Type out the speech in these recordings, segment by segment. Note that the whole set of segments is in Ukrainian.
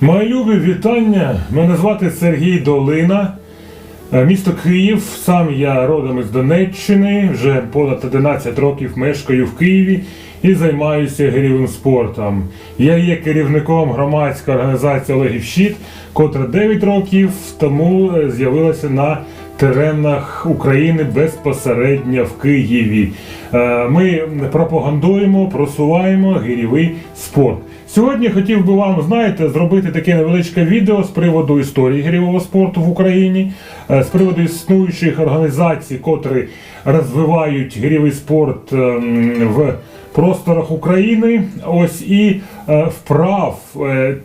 Мої любі вітання. Мене звати Сергій Долина. Е, Місто Київ. Сам я родом із Донеччини. Вже понад 11 років мешкаю в Києві і займаюся гирьовим спортом. Я є керівником громадської організації Олегів Щит, котра 9 років тому е, з'явилася на теренах України безпосередньо в Києві. Е, Ми пропагандуємо, просуваємо гирьовий спорт. Сьогодні хотів би вам, знаєте, зробити таке невеличке відео з приводу історії гирьового спорту в Україні, е, з приводу існуючих організацій, котрі розвивають гирьовий спорт ем, в просторах України. Ось і е, вправ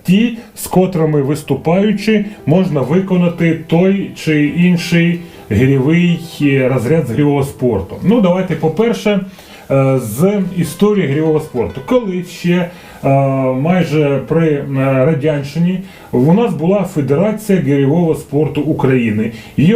ті, з котрими виступаючи, можна виконати той чи інший гирьовий е, розряд з грівого спорту. Ну, давайте, по-перше, е, з історії гирьового спорту. Коли ще е, майже при е, радянщині у нас була Федерація гирьового спорту України. Її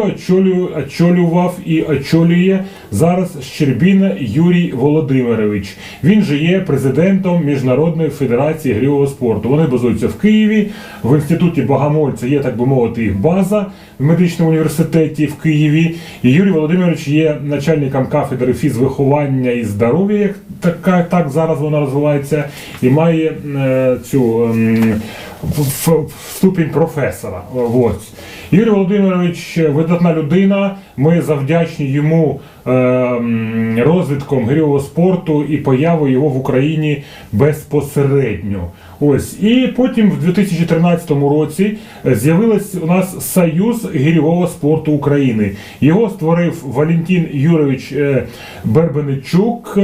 очолював і очолює зараз Щербіна Юрій Володимирович. Він же є президентом Міжнародної федерації гирьового спорту. Вони базуються в Києві. В інституті Богомольця є, так би мовити, їх база в медичному університеті в Києві. І Юрій Володимирович є начальником кафедри фізвиховання і здоров'я, як така так зараз вона розвивається, і має е, цю ф- ступінь професора. Ось. Юрій Володимирович видатна людина. Ми завдячні йому ем, розвитком гирьового спорту і появою його в Україні безпосередньо. Ось і потім в 2013 році е, з'явилась у нас Союз гірьового спорту України. Його створив Валентин Юрович е, Бербеничук е,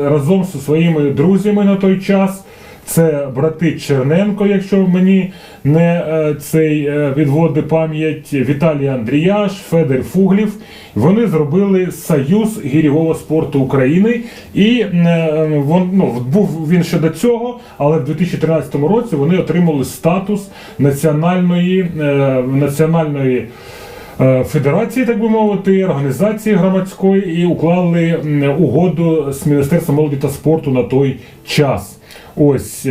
разом зі своїми друзями на той час. Це брати Черненко, якщо мені не е, цей е, відводить пам'ять, Віталій Андріяш, Федор Фуглів. Вони зробили Союз гірьового спорту України. І е, вон, ну, був він ще до цього, але в 2013 році вони отримали статус національної, національної федерації, так би мовити, організації громадської і уклали угоду з Міністерством молоді та спорту на той час. Ось.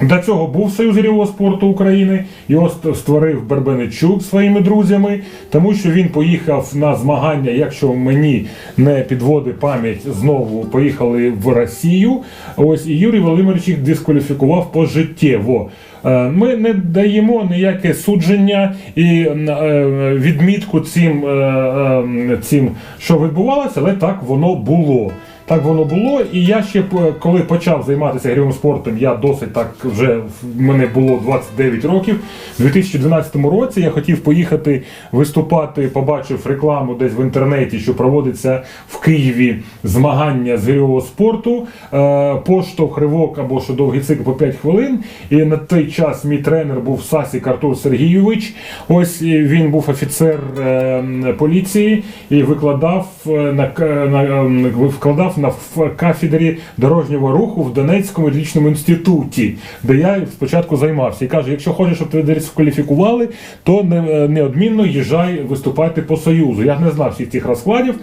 До цього був Союз гірьового спорту України, його ст- створив Бербеничук своїми друзями, тому що він поїхав на змагання, якщо мені не підводить пам'ять, знову поїхали в Росію. Ось і Юрій Володимирович їх дискваліфікував пожиттєво. Е, Ми не даємо ніяке судження і е, відмітку цим, е, цим, що відбувалося, але так воно було. Так воно було, і я ще коли почав займатися гірьовим спортом, я досить так вже в мене було 29 років. У 2012 році я хотів поїхати виступати, побачив рекламу десь в інтернеті, що проводиться в Києві змагання з гірьового спорту, е, поштовх, ривок або що довгий цикл по 5 хвилин. І на той час мій тренер був Сасік Артур Сергійович. Ось він був офіцер е, поліції і викладав е, на, на е, викладав на кафедрі дорожнього руху в Донецькому медичному інституті, де я спочатку займався. І каже: якщо хочеш, щоб тебе дискваліфікували, то не, неодмінно їжджай виступати по союзу. Я не знав всіх цих розкладів.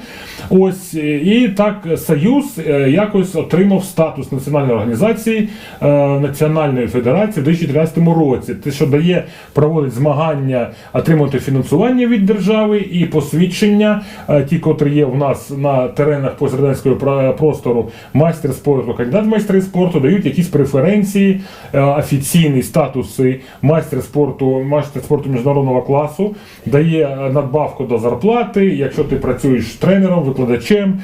Ось і так союз е, якось отримав статус національної організації е, Національної федерації в 2013 році. Те, що дає проводить змагання, отримати фінансування від держави і посвідчення, е, ті, котрі є у нас на теренах пострадянського про- простору, майстер спорту, кандидат в майстри спорту, дають якісь преференції, е, офіційні статуси майстер спорту, майстер спорту міжнародного класу, дає е, надбавку до зарплати, якщо ти працюєш тренером, викладачем.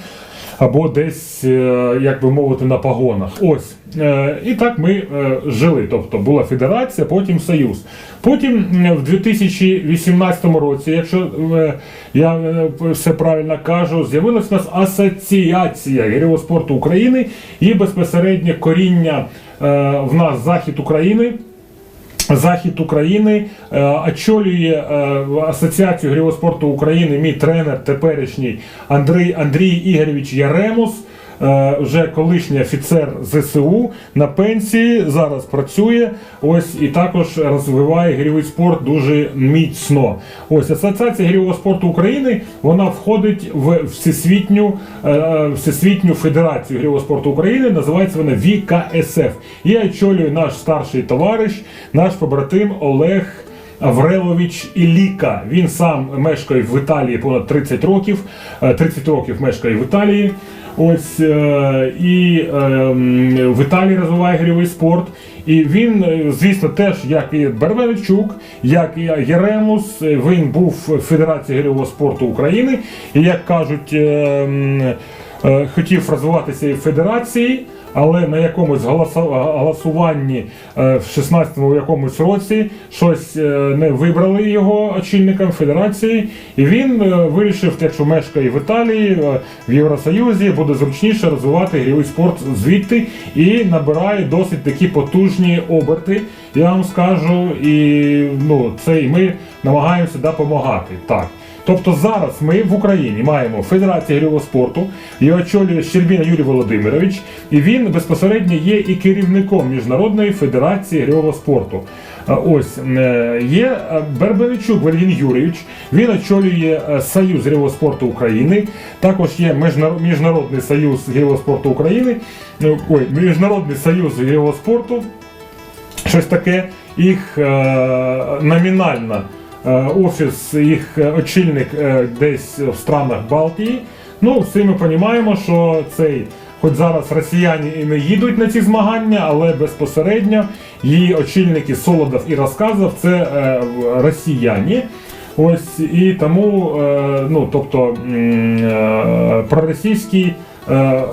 Або десь, е, як би мовити, на погонах. Ось. Е, І так ми е, жили. Тобто була федерація, потім союз. Потім в 2018 році, якщо я все правильно кажу, з'явилася у нас асоціація гірьового спорту України і безпосередньо коріння в нас захід України. Захід України е, очолює е, Асоціацію грівоспорту України мій тренер теперішній Андрій, Андрій Ігорович Яремус. Е, вже колишній офіцер ЗСУ на пенсії, зараз працює. Ось і також розвиває гірьовий спорт дуже міцно. Ось Асоціація гірьового спорту України вона входить в всесвітню, е, всесвітню федерацію гірьового спорту України. Називається вона ВКСФ. І очолює наш старший товариш, наш побратим Олег. Аврелович Іліка. Він сам мешкає в Італії понад 30 років. Е, 30 років мешкає в Італії. Ось е, і е, в Італії розвиває гірьовий спорт. І він, е, звісно, теж, як і Бервенчук, як і Єремус, е, він був в Федерації гірьового спорту України. І як кажуть, е, м, е, хотів розвиватися і в федерації, але на якомусь голосуванні е, в 16-му якомусь році щось е, не вибрали його очільником федерації, і він е, вирішив, якщо мешкає в Італії, в Євросоюзі, буде зручніше розвивати гірьовий спорт звідти і набирає досить такі потужні оберти. Я вам скажу, і ну це і ми намагаємося допомагати. Так. Тобто зараз ми в Україні маємо Федерацію гірьового спорту, її очолює Щербіна Юрій Володимирович, і він безпосередньо є і керівником Міжнародної федерації гірьового спорту. Ось е, є е, Берберичук Валерій Юрійович, він очолює е, Союз гірьового спорту України. Також є Міжнародний союз гірьового спорту України. Ой, Міжнародний союз гірьового спорту щось таке. Їх номінально офіс, їх е, очільник е, десь в странах Балтії. Ну, всі ми розуміємо, що цей, хоч зараз росіяни і не їдуть на ці змагання, але безпосередньо її очільники Солодов і Розказов це е, росіяни. Ось і тому, е, ну тобто е, проросійський е,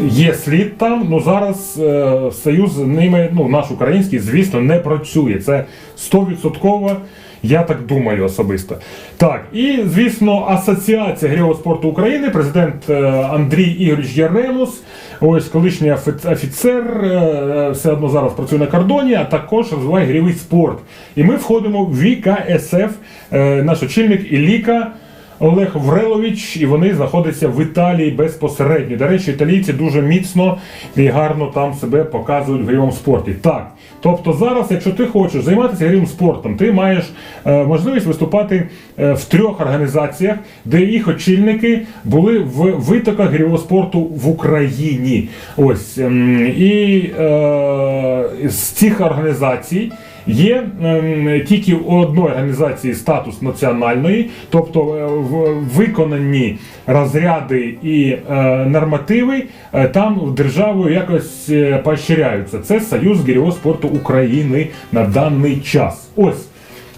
є слід там. Ну зараз е, союз з ними, ну наш український, звісно, не працює. Це 100%. Я так думаю особисто. Так, і звісно, Асоціація гірьового спорту України, президент е, Андрій Ігорович Яремус, ось колишній офіцер, е, все одно зараз працює на кордоні, а також розвиває грівий спорт. І ми входимо в ВКСФ, е, наш очільник Іліка. Олег Врелович, і вони знаходяться в Італії безпосередньо. До речі, італійці дуже міцно і гарно там себе показують в гірьовому спорті. Так, тобто зараз, якщо ти хочеш займатися гірьовим спортом, ти маєш е, можливість виступати е, в трьох організаціях, де їх очільники були в витоках гірьового спорту в Україні. Ось ем, і е, з цих організацій. Є ем, тільки у одної організації статус національної, тобто е, в виконані розряди і е, нормативи е, там державою якось поощряються. Це Союз гірьового спорту України на даний час. Ось.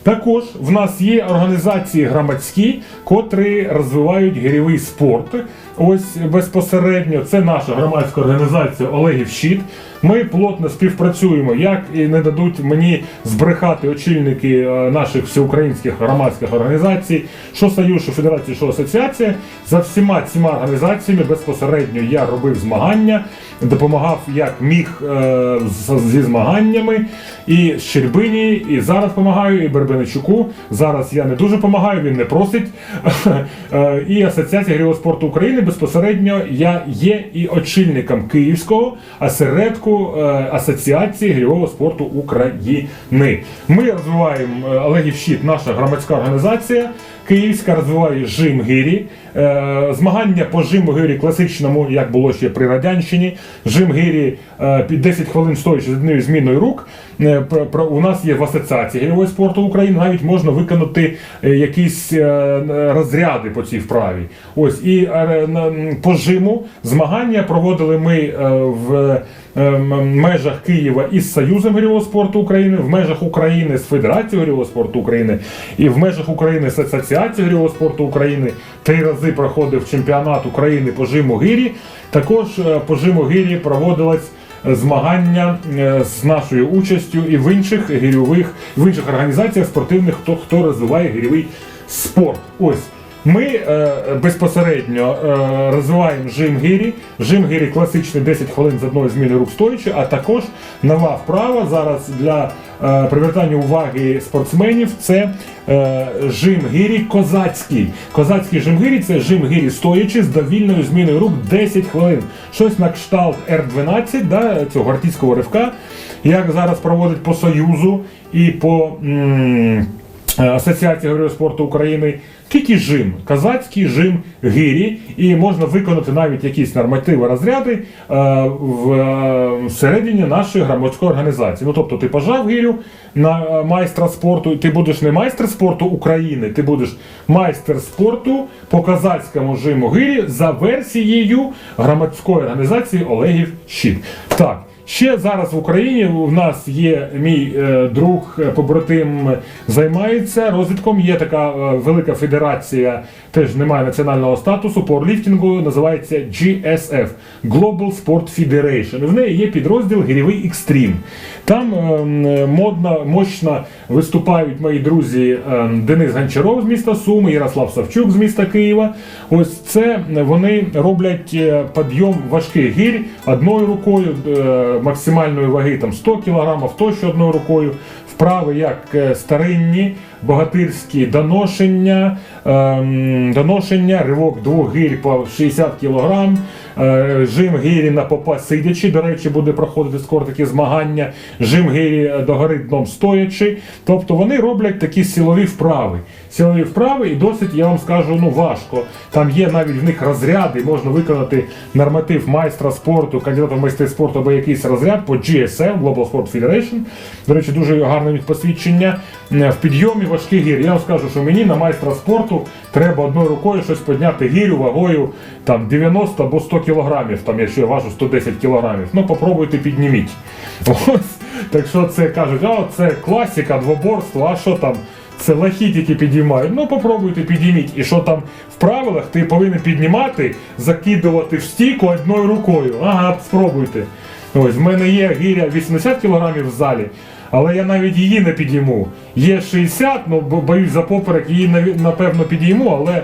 Також в нас є організації громадські, котрі розвивають гірьовий спорт. Ось безпосередньо це наша громадська організація Олегів Щит. Ми плотно співпрацюємо, як і не дадуть мені збрехати очільники е, наших всеукраїнських громадських організацій, що Союз, що Федерація, що асоціація. За всіма цими організаціями безпосередньо я робив змагання, допомагав як міг е, зі змаганнями. І Щербині, і зараз допомагаю, і Бербеничуку. Зараз я не дуже допомагаю, він не просить. Е, І Асоціація гірьового спорту України безпосередньо я є і очільником Київського осередку е, Асоціації гірьового спорту України. Ми розвиваємо Легів Олегів Щит, наша громадська організація. Київська розвиває жим гирі. Е, змагання по жиму гирі класичному, як було ще при радянщині. Жим гирі е, під 10 хвилин стоячи з однією зміною рук. Е, у нас є в асоціації гірьового спорту України. Навіть можна виконати е, якісь е, розряди по цій вправі. Ось і по жиму змагання проводили ми в межах Києва із Союзом гірьового спорту України, в межах України з Федерацією гірьового спорту України і в межах України з Асоціацією гірьового спорту України. Три рази проходив чемпіонат України по жиму гирі. Також по жиму гирі проводилось е, змагання е, з нашою участю і в інших гірьових, в інших організаціях спортивних, хто, хто розвиває гірьовий спорт. Ось. Ми е, безпосередньо е, розвиваємо жим гирі. Жим гирі класичний 10 хвилин з одної зміни рук стоячи, а також нова вправа зараз для е, привертання уваги спортсменів це е, жим гирі козацький. Козацький жим гирі це жим гирі стоячи з довільною зміною рук 10 хвилин. Щось на кшталт R12, да, цього артистського ривка, як зараз проводить по Союзу і по. м, Е, Асоціація героїв спорту України, тільки жим, казацький жим гирі, і можна виконати навіть якісь нормативи розряди е, в е, всередині нашої громадської організації. Ну тобто ти пожав гирю на е, майстра спорту, ти будеш не майстер спорту України, ти будеш майстер спорту по казацькому жиму гирі за версією громадської організації Олегів Щит. Так. Ще зараз в Україні в нас є мій е, друг, е, побратим е, займається розвитком. Є така велика федерація, теж немає національного статусу по орліфтингу, називається GSF Global Sport Federation. В неї є підрозділ Гірєвий Екстрім. Там е, м, модно, мощно виступають мої друзі е, Денис Гончаров з міста Суми, Ярослав Савчук з міста Києва. Ось це вони роблять підйом важких гір одною рукою, максимальної ваги там 100 кг, то ще одною рукою. Вправи як е, старинні, богатирські доношення, ем, доношення, ривок двох гір по 60 кг, е, жим гирі на попа сидячи. До речі, буде проходити скоро такі змагання, жим гирі до гори дном стоячи. Тобто вони роблять такі силові вправи. Силові вправи, і досить, я вам скажу, ну важко. Там є навіть в них розряди, можна виконати норматив майстра спорту, кандидата в майстри спорту або якийсь розряд по GSM, Global Sport Federation. До речі, дуже гарне посвідчення. Е, В підйомі важких гір. Я вам скажу, що мені на майстра спорту треба одною рукою щось підняти гірю вагою там 90 або 100 кілограмів, там якщо я важу 110 кілограмів. Ну попробуйте підніміть. Ось. Так що це кажуть, а це класика, двоборство, а що там? Це лахі тільки підіймають. Ну попробуйте підійміть. І що там в правилах ти повинен піднімати, закидувати в стійку одною рукою. Ага, спробуйте. Ось в мене є гіря 80 кг в залі, але я навіть її не підійму. Є 60, ну боюсь за поперек, її напевно підійму, але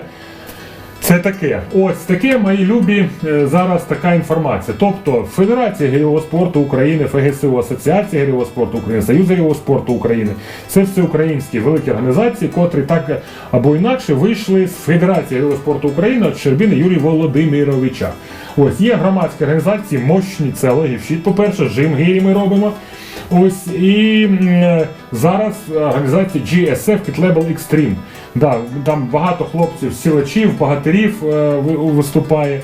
це таке. Ось таке, мої любі, е, зараз така інформація. Тобто Федерація гірьового спорту України, ФГСУ, Асоціація гірьового спорту України, Союз гірьового спорту України це все українські великі організації, котрі так або інакше вийшли з Федерації гірьового спорту України від Щербіни Юрія Володимировича. Ось є громадські організації, мощні, це Олегів по-перше, жим гірі ми робимо. Ось і е, зараз організація GSF Kit Level Extreme. Да, там багато хлопців, сілачів, богатирів е, виступає.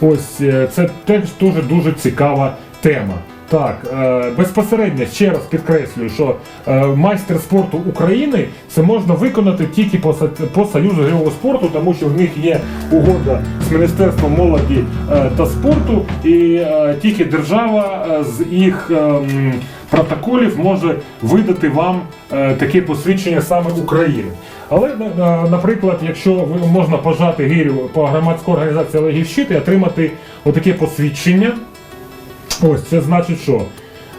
Ось е, це теж дуже дуже цікава тема. Так, е, безпосередньо ще раз підкреслюю, що майстер спорту України це можна виконати тільки по, со- Союзу гірьового спорту, тому що в них є угода з Міністерством молоді та спорту, і тільки держава з їх е, протоколів може видати вам таке посвідчення саме України. Але, на- на- наприклад, якщо можна пожати гирю по громадській організації Олегів Щит і отримати отаке посвідчення. Ось це значить, що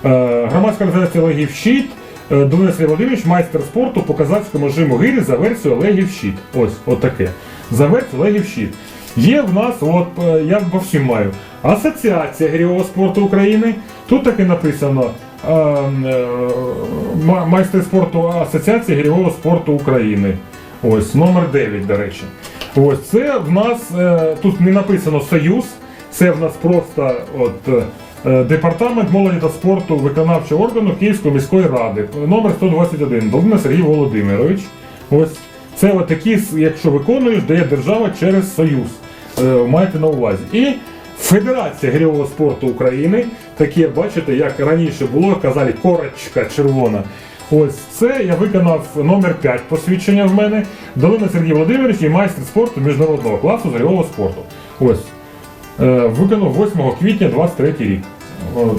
е, громадська організація Олегів Щит, е, Володимирович, майстер спорту по казацькому жиму гирі за версією Олегів Щит. Ось, от таке. За версією Олегів. Є в нас, от е, я по всім маю, Асоціація гірьового спорту України. Тут таки написано е, е, майстер спорту Асоціації гірьового спорту України. Ось, номер 9, до речі. Ось це в нас е, тут не написано Союз, це в нас просто от, департамент молоді та спорту виконавчого органу Київської міської ради. Номер 121. Долина Сергій Володимирович. Ось це от такі, якщо виконуєш, дає держава через Союз. Е, Майте на увазі. І Федерація гірьового спорту України, такі, бачите, як раніше було, казали корочка червона. Ось це я виконав номер 5 посвідчення в мене. Долина Сергій Володимирович і майстер спорту міжнародного класу з гірьового спорту. Ось. Е, виконав 8 квітня 23 рік.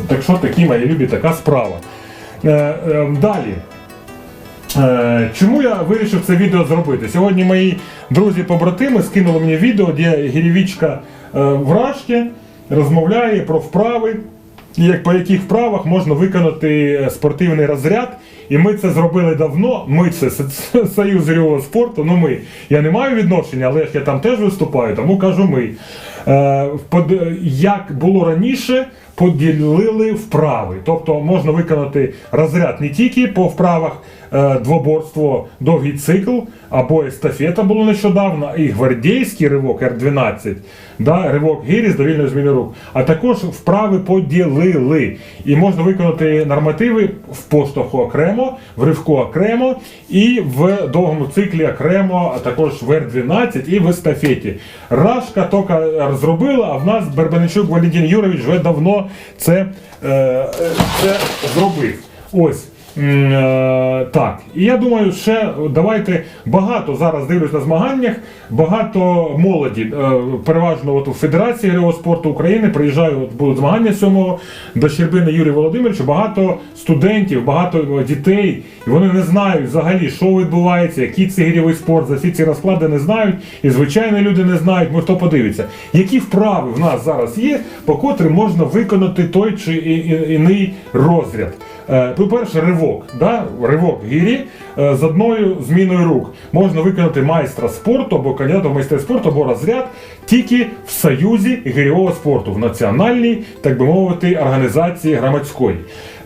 Так що такі мої любі, така справа. Е, е, далі. Е, Чому я вирішив це відео зробити? Сьогодні мої друзі-побратими скинули мені відео, де гірівічка вражки розмовляє про вправи як по яких вправах можна виконати е, спортивний розряд. І ми це зробили давно. Ми це Союз гірьового спорту. Ну ми. Я не маю відношення, але я там теж виступаю, тому кажу ми. Е, як було раніше, поділили вправи. Тобто можна виконати розряд не тільки по вправах е, двоборство, довгий цикл або естафета було нещодавно, і гвардійський ривок Р-12, да, ривок гірі з довільною зміною рук, а також вправи поділили. І можна виконати нормативи в поштовху окремо, в ривку окремо і в довгому циклі окремо, а також в Р-12 і в естафеті. Рашка тільки зробила, а в нас Бербаничук Валентин Юрович вже давно це, е, е, це зробив. Ось. Е, Так, і я думаю, ще давайте багато зараз дивлюсь на змаганнях, багато молоді, е, переважно от у Федерації спорту України приїжджаю, от будуть змагання 7 до Щербини Юрія Володимировича, багато студентів, багато дітей, і вони не знають взагалі, що відбувається, який це гірьовий спорт, за всі ці розклади не знають, і звичайні люди не знають, може хто подивиться, які вправи в нас зараз є, по котрим можна виконати той чи іний розряд. Е, По-перше, ривок. Да? Ривок гірі е, з одною зміною рук. Можна виконати майстра спорту або кандидата в майстер спорту або розряд тільки в Союзі гірьового спорту, в національній, так би мовити, організації громадської.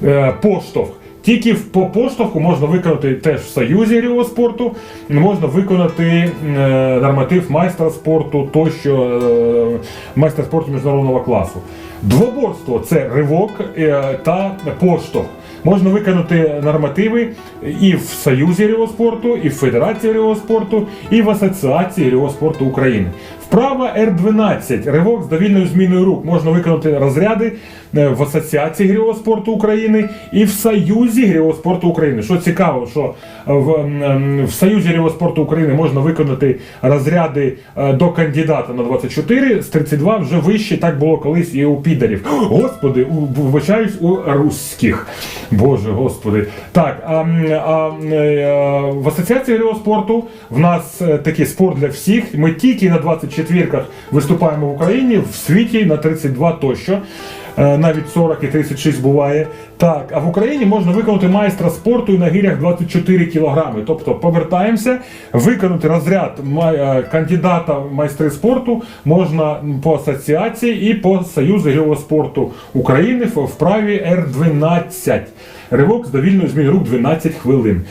Е, Поштовх. Тільки по поштовху можна виконати теж в Союзі гірьового спорту, можна виконати е, норматив майстра спорту, тощо е, майстра спорту міжнародного класу. Двоборство це ривок е, та поштовх. Можна виконати нормативи і в Союзі ріоспорту, і в Федерації ріоспорту, спорту, і в Асоціації ріоспорту спорту України. Вправа Р-12, ривок з довільною зміною рук. Можна виконати розряди е, в Асоціації гірьового спорту України і в Союзі гірьового спорту України. Що цікаво, що в, в Союзі гірьового спорту України можна виконати розряди е, до кандидата на 24, з 32 вже вище, так було колись і у підарів. Господи, вибачаюсь у руських. Боже, господи. Так, а, а, е, в Асоціації гірьового спорту в нас е, такий спорт для всіх. Ми тільки на 24-ках виступаємо в Україні, в світі на 32 тощо. Е, Навіть 40 і 36 буває. Так, а в Україні можна виконати майстра спорту на гирях 24 кілограми. Тобто повертаємося, виконати розряд е, кандидата в майстри спорту можна по асоціації і по Союзу гірьового спорту України в вправі Р-12. Ривок з довільною зміною рук 12 хвилин.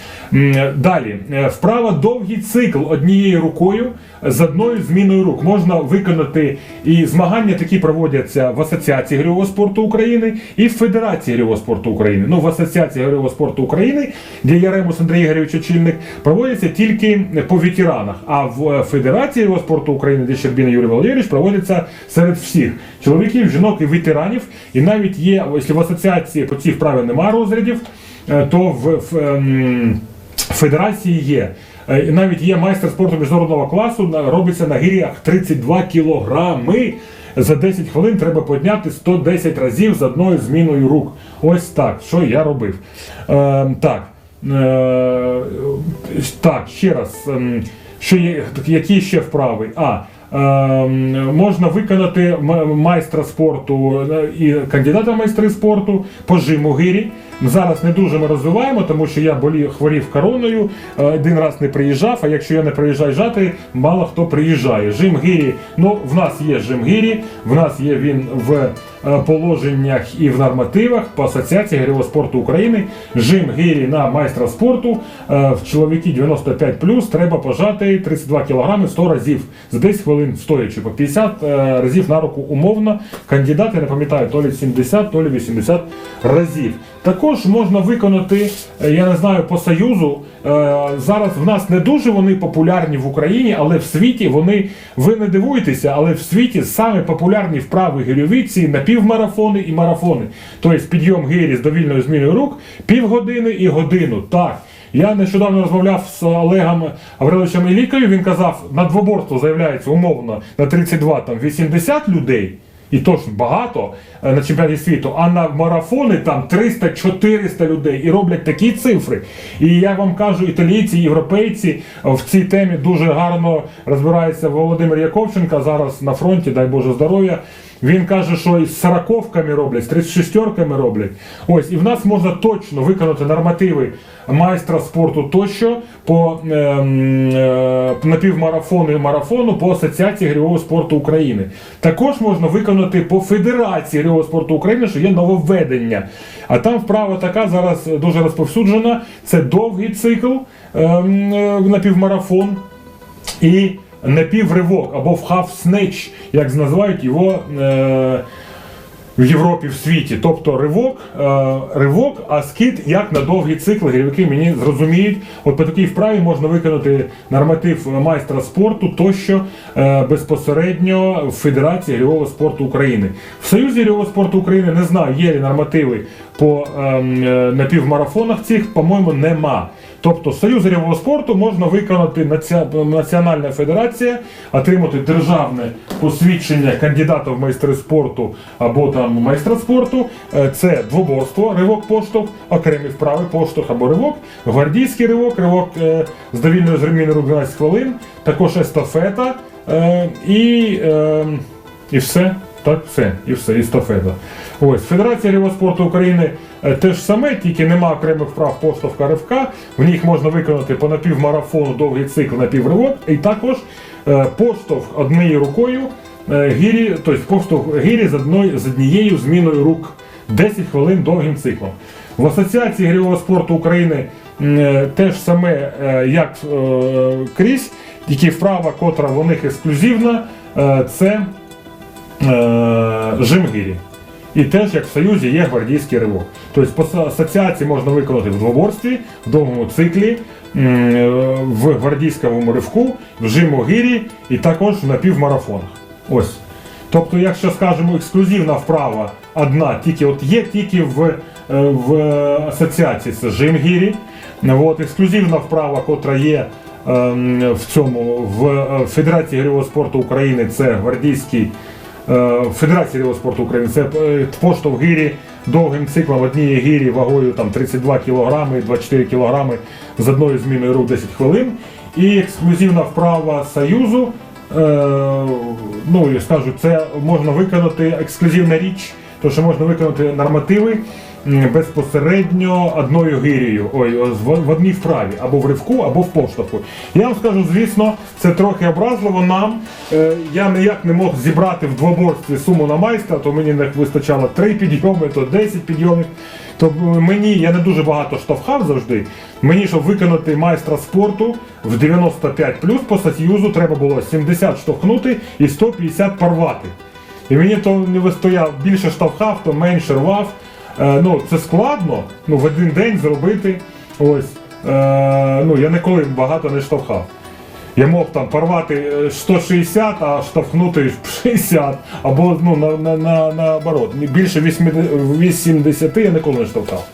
Далі, е, вправа довгий цикл однією рукою з одною зміною рук. Можна виконати і змагання такі проводяться в Асоціації гірьового спорту України і в Федерації гірьового спорту України. Ну, в Асоціації гірьового спорту України, де Яремус Андрій Ігорович очільник, проводяться тільки по ветеранах. А в е, Федерації гірьового спорту України, де Щербіна Юрій Володимирович, проводяться серед всіх чоловіків, жінок і ветеранів. І навіть є, якщо в асоціації по цій вправі немає розрядів, е, то в, в ем, федерації є. Е, Навіть є майстер спорту міжнародного класу, робиться на гір'ях 32 кілограми. За 10 хвилин треба підняти 110 разів з одною зміною рук. Ось так, що я робив. Е, так. Е, так, ще раз. ем, що є, які ще вправи? А, ем, можна виконати майстра спорту е, і кандидата в майстри спорту по жиму гирі. Зараз не дуже ми розвиваємо, тому що я болів, хворів короною, е, один раз не приїжджав, а якщо я не приїжджаю жати, мало хто приїжджає. Жим гирі, ну в нас є жим гирі, в нас є він в е, положеннях і в нормативах по Асоціації гірьового спорту України. Жим гирі на майстра спорту е, в чоловіки 95 треба пожати 32 кг 100 разів за 10 хвилин стоячи, по 50 е, разів на руку умовно. Кандидат, я не пам'ятаю, то лі 70, то лі 80 разів. Також можна виконати, е, я не знаю, по Союзу. е, Зараз в нас не дуже вони популярні в Україні, але в світі вони, ви не дивуєтеся, але в світі саме популярні вправи гирьові ці напівмарафони і марафони. Тобто підйом гирі з довільною зміною рук, півгодини і годину. Так. Я нещодавно розмовляв з Олегом Авриловичем Ілікою, він казав, на двоборство заявляється умовно на 32 там 80 людей. І точно багато е, на чемпіонаті світу, а на марафони там 300-400 людей і роблять такі цифри. І я вам кажу, італійці, європейці в цій темі дуже гарно розбирається Володимир Яковченко зараз на фронті, дай Боже здоров'я. Він каже, що із 40-ками роблять, з 36-ками роблять. Ось, і в нас можна точно виконати нормативи майстра спорту тощо по ем, е, напівмарафону і марафону по Асоціації гірьового спорту України. Також можна виконати по Федерації гірьового спорту України, що є нововведення. А там вправа така зараз дуже розповсюджена. Це довгий цикл ем, е, напівмарафон і напівривок або в half snatch, як називають його е, в Європі в світі. Тобто ривок, е, ривок, а скид як на довгі цикли. Гірівники мені зрозуміють. От по такій вправі можна виконати норматив майстра спорту тощо е, безпосередньо в Федерації гірьового спорту України. В Союзі гірьового спорту України не знаю, є ли нормативи по ем, е, напівмарафонах цих, по-моєму, нема. Тобто Союз гірьового спорту можна виконати Національна федерація, отримати державне посвідчення кандидата в майстри спорту або там майстра спорту. Е, Це двоборство, ривок поштовх, окремі вправи, поштовх або ривок, гвардійський ривок, ривок е, з довільною з рук 12 хвилин, також естафета е, і, е, і все. Так, все, і все, естафета. Ось Федерація рівного спорту України е, те ж саме, тільки нема окремих вправ поштовха ривка. В них можна виконати по напівмарафону довгий цикл напівривок, і також е, поштовх однією рукою е, гірі, тобто поштовх гірі з одною з однією зміною рук 10 хвилин довгим циклом. В Асоціації гірьового спорту України те ж саме, як крізь, тільки вправа, котра в них ексклюзивна, це жим гірі. І теж, як в Союзі, є гвардійський ривок. Тобто по асоціації можна виконати в двоборстві, в довгому циклі, в гвардійському ривку, в жиму гірі і також в напівмарафонах. Ось. Тобто, якщо скажемо, ексклюзивна вправа одна, тільки от є тільки в, е, в асоціації це жим гірі. От, ексклюзивна вправа, котра є ем, в цьому в е, Федерації гірьового спорту України, це гвардійський Федерації велоспорту України. Це е, поштовх гірі довгим циклом однієї гірі вагою там 32 кг, 24 кг з одною зміною рук 10 хвилин. І ексклюзивна вправа Союзу. Е, ну, я скажу, це можна виконати ексклюзивна річ, то що можна виконати нормативи безпосередньо одною гирією, ой, в, одній вправі, або в ривку, або в поштовху. Я вам скажу, звісно, це трохи образливо нам. Е, я ніяк не мог зібрати в двоборстві суму на майстра, то мені не вистачало 3 підйоми, то 10 підйомів. То мені я не дуже багато штовхав завжди. Мені, щоб виконати майстра спорту в 95 плюс по союзу треба було 70 штовхнути і 150 порвати. І мені то не вистояв більше штовхав, то менше рвав. Е, ну, це складно ну, в один день зробити. Ось. Е, ну, я ніколи багато не штовхав. Я мог там порвати е, 160, а штовхнути 60, або ну, на, на, на, наоборот. Більше 80 80 я ніколи не штовхав.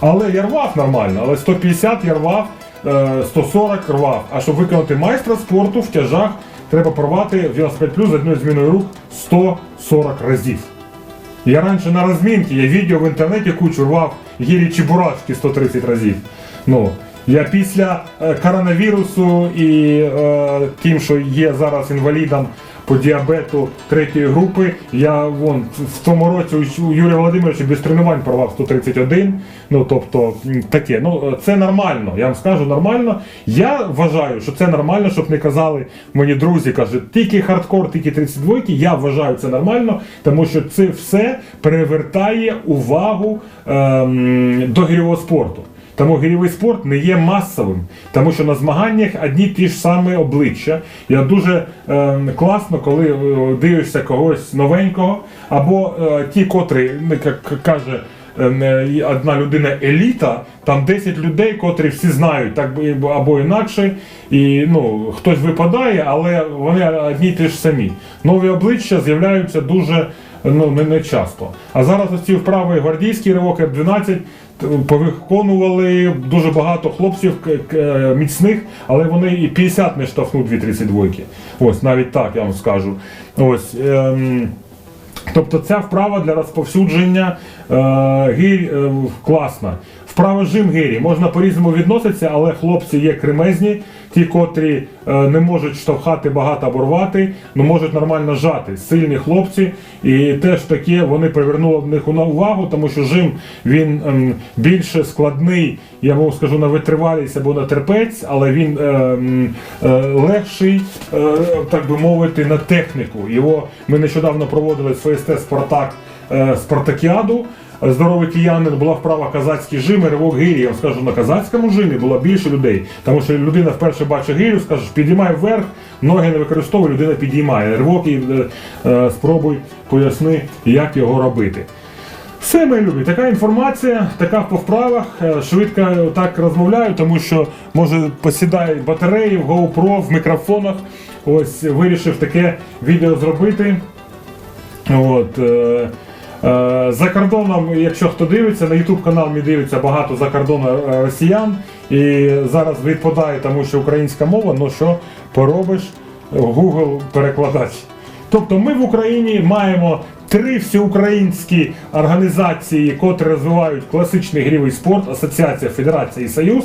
Але я рвав нормально, але 150 я рвав, е, 140 рвав. А щоб виконати майстра спорту в тяжах, треба порвати в 95 плюс з одною зміною рук 140 разів. Я раніше на розмінці, я відео в інтернеті кучу рвав гірі чебурашки 130 разів. Ну, я після е, коронавірусу і е, тим, що є зараз інвалідом по діабету третьої групи, я вон в тому році у Юрія Володимировича без тренувань порвав 131. Ну тобто таке. Ну це нормально. Я вам скажу нормально. Я вважаю, що це нормально, щоб не казали мені друзі, кажуть, тільки хардкор, тільки 32. Я вважаю це нормально, тому що це все перевертає увагу ем, до гірьового спорту. Тому гірьовий спорт не є масовим, тому що на змаганнях одні ті ж самі обличчя. Я дуже е, класно, коли е, дивишся когось новенького, або е, ті, котрі, ну, як каже е, одна людина еліта, там 10 людей, котрі всі знають, так або інакше, і ну, хтось випадає, але вони одні ті ж самі. Нові обличчя з'являються дуже ну, не, не часто. А зараз ці вправи гвардійський ривок F-12 т- повиконували дуже багато хлопців міцних, але вони і 50 не штовхнуть дві 32 Ось навіть так я вам скажу. Ось. Ем, Тобто ця вправа для розповсюдження е, гір е, класна. Вправа жим гирі можна по-різному відноситися, але хлопці є кремезні, ті, котрі е, не можуть штовхати багато або рвати, але можуть нормально жати. Сильні хлопці. І теж таке вони привернули в них увагу, тому що жим він ем, більше складний, я вам скажу на витривалість або на терпець, але він е, е, легший, е, так би мовити, на техніку. Його ми нещодавно проводили з ФСТ Спартак е, Спартакіаду. Здоровий киянин була вправа казацькі жими, ривок гирі. Я вам скажу, на казацькому жимі було більше людей. Тому що людина вперше бачить гирю, скажеш, підіймай вверх, ноги не використовуй, людина підіймає. Ривок і е, е, спробуй поясни, як його робити. Все, мої любі, така інформація, така по вправах. Е, Швидко так розмовляю, тому що може посідають батареї в GoPro, в мікрофонах. Ось вирішив таке відео зробити. От, е, за кордоном, якщо хто дивиться, на YouTube канал мій дивиться багато за кордону е, росіян. І зараз відпадає, тому що українська мова, ну що поробиш, Google перекладач. Тобто ми в Україні маємо три всеукраїнські організації, котрі розвивають класичний грівий спорт, Асоціація, Федерація і Союз.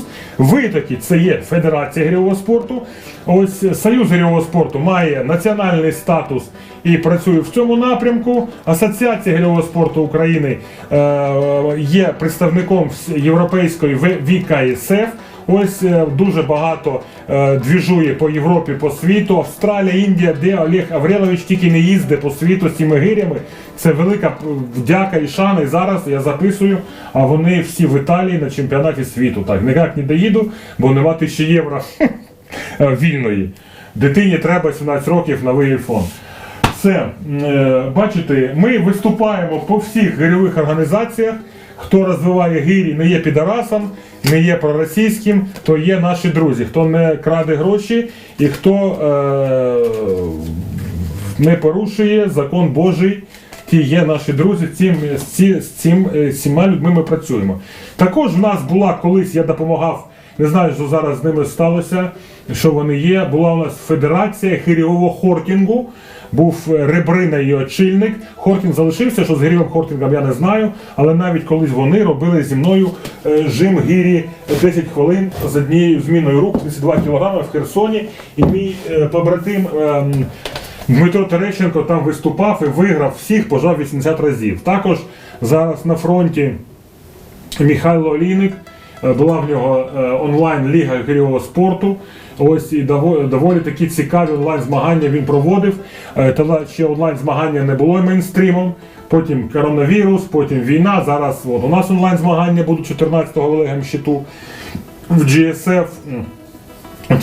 Такі це є Федерація грівого спорту. Ось Союз грівого спорту має національний статус і працює в цьому напрямку. Асоціація грівого спорту України е, є представником європейської ВКСФ. Ось е, дуже багато е, двіжує по Європі, по світу. Австралія, Індія, де Олег Аврелович тільки не їздить по світу з цими гирями. Це велика вдяка і шана. І зараз я записую, а вони всі в Італії на чемпіонаті світу. Так, ніяк не доїду, бо нема тисячі євро вільної. Дитині треба 17 років новий iPhone. Все, е, бачите, ми виступаємо по всіх гирьових організаціях. Хто розвиває гирі, не є підарасом, не є проросійським, то є наші друзі. Хто не краде гроші і хто е, не порушує закон Божий, ті є наші друзі. Цим, ці, з цим е, всіма людьми ми працюємо. Також в нас була колись, я допомагав, не знаю, що зараз з ними сталося, що вони є. Була у нас федерація хирівого хортінгу. Був е, Ребрина і очільник. Хортінг залишився, що з Гірівим Хортінгом я не знаю. Але навіть колись вони робили зі мною е, жим гірі 10 хвилин з однією зміною рук, 32 кг в Херсоні. І мій е, побратим ем, Дмитро Терещенко там виступав і виграв всіх, пожав 80 разів. Також зараз на фронті Михайло Олійник. Була в нього онлайн-ліга гирьового спорту. Ось і доволі, доволі такі цікаві онлайн-змагання він проводив. Е, Тоді ще онлайн-змагання не було мейнстрімом. Потім коронавірус, потім війна. Зараз от, у нас онлайн-змагання будуть 14-го в Олегом щиту в GSF.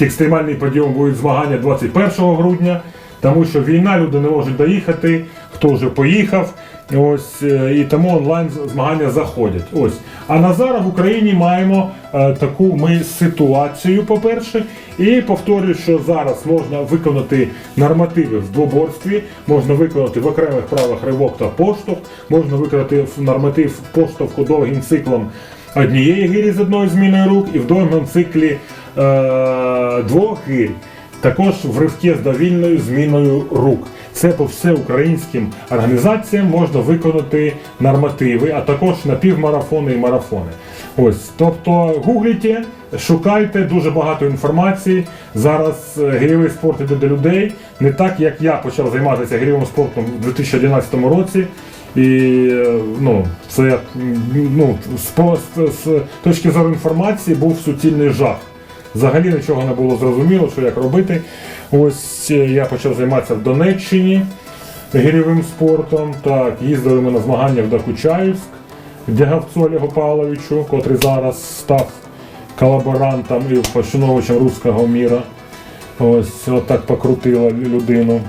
екстремальний подіум будуть змагання 21 грудня, тому що війна, люди не можуть доїхати, хто вже поїхав. Ось е, і тому онлайн змагання заходять. Ось. А на зараз в Україні маємо е, таку ми ситуацію, по-перше, і повторюю, що зараз можна виконати нормативи в двоборстві, можна виконати в окремих правах ривок та поштовх, можна виконати норматив поштовху довгим циклом однієї гирі з одною зміною рук і в довгому циклі е, двох гирь. Також в ривки з довільною зміною рук. Це по всеукраїнським організаціям можна виконати нормативи, а також напівмарафони і марафони. Ось, тобто гугліть, шукайте дуже багато інформації. Зараз е, гірьовий спорт іде до людей. Не так як я почав займатися гірьовим спортом у 2011 році. І е, ну, це ну, з, з, з точки зору інформації був суцільний жах. Взагалі нічого не було зрозуміло, що як робити. Ось е, я почав займатися в Донеччині гірьовим спортом. Так, їздили ми на змагання в Докучаївськ, Дягавцю Олегу Павловичу, котрий зараз став колаборантом і поціновувачем руського міра. Ось отак покрутила людину.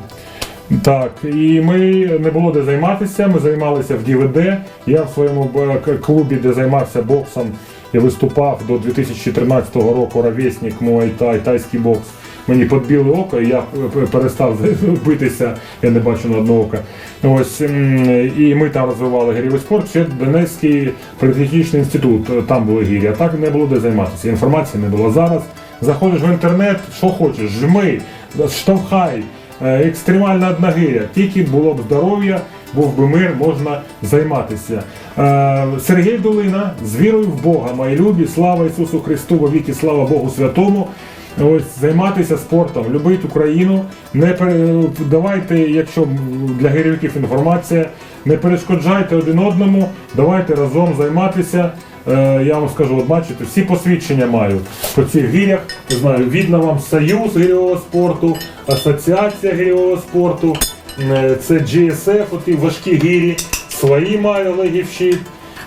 Так, і ми не було де займатися. Ми займалися в ДВД. Я в своєму клубі, де займався боксом, я виступав до 2013 року ровесник мой тай, тайський бокс. Мені підбили око, і я перестав битися, я не бачу на одне око. Ось і ми там розвивали гірєвий спорт. Ще Донецький політехнічний інститут, е, там були гірі, а так не було де займатися. Інформації не було зараз. Заходиш в інтернет, що хочеш, жми, штовхай, е, екстремальна одногиря. Тільки було б здоров'я, був би мир, можна займатися. Е, Сергій Долина з вірою в Бога, мої любі, слава Ісусу Христу, во віки, слава Богу Святому. Ось займатися спортом, любити Україну. Не давайте, якщо для гірівників інформація, не перешкоджайте один одному, давайте разом займатися. Е, я вам скажу, от бачите, всі посвідчення маю по цих гірях. Знаю, видно вам Союз гірьового спорту, Асоціація гірьового спорту, це GSF, оті важкі гірі, свої маю Легівщит,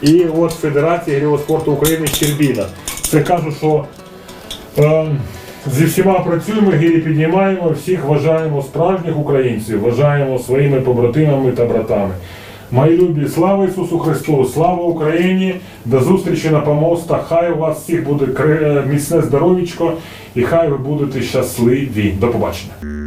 і от Федерація гірьового спорту України Щербіна. Це кажу, що Е, Зі всіма працюємо, гірі піднімаємо, всіх вважаємо справжніх українців, вважаємо своїми побратимами та братами. Мої любі, слава Ісусу Христу, слава Україні! До зустрічі на помостах. Хай у вас всіх буде міцне здоров'ячко і хай ви будете щасливі. До побачення.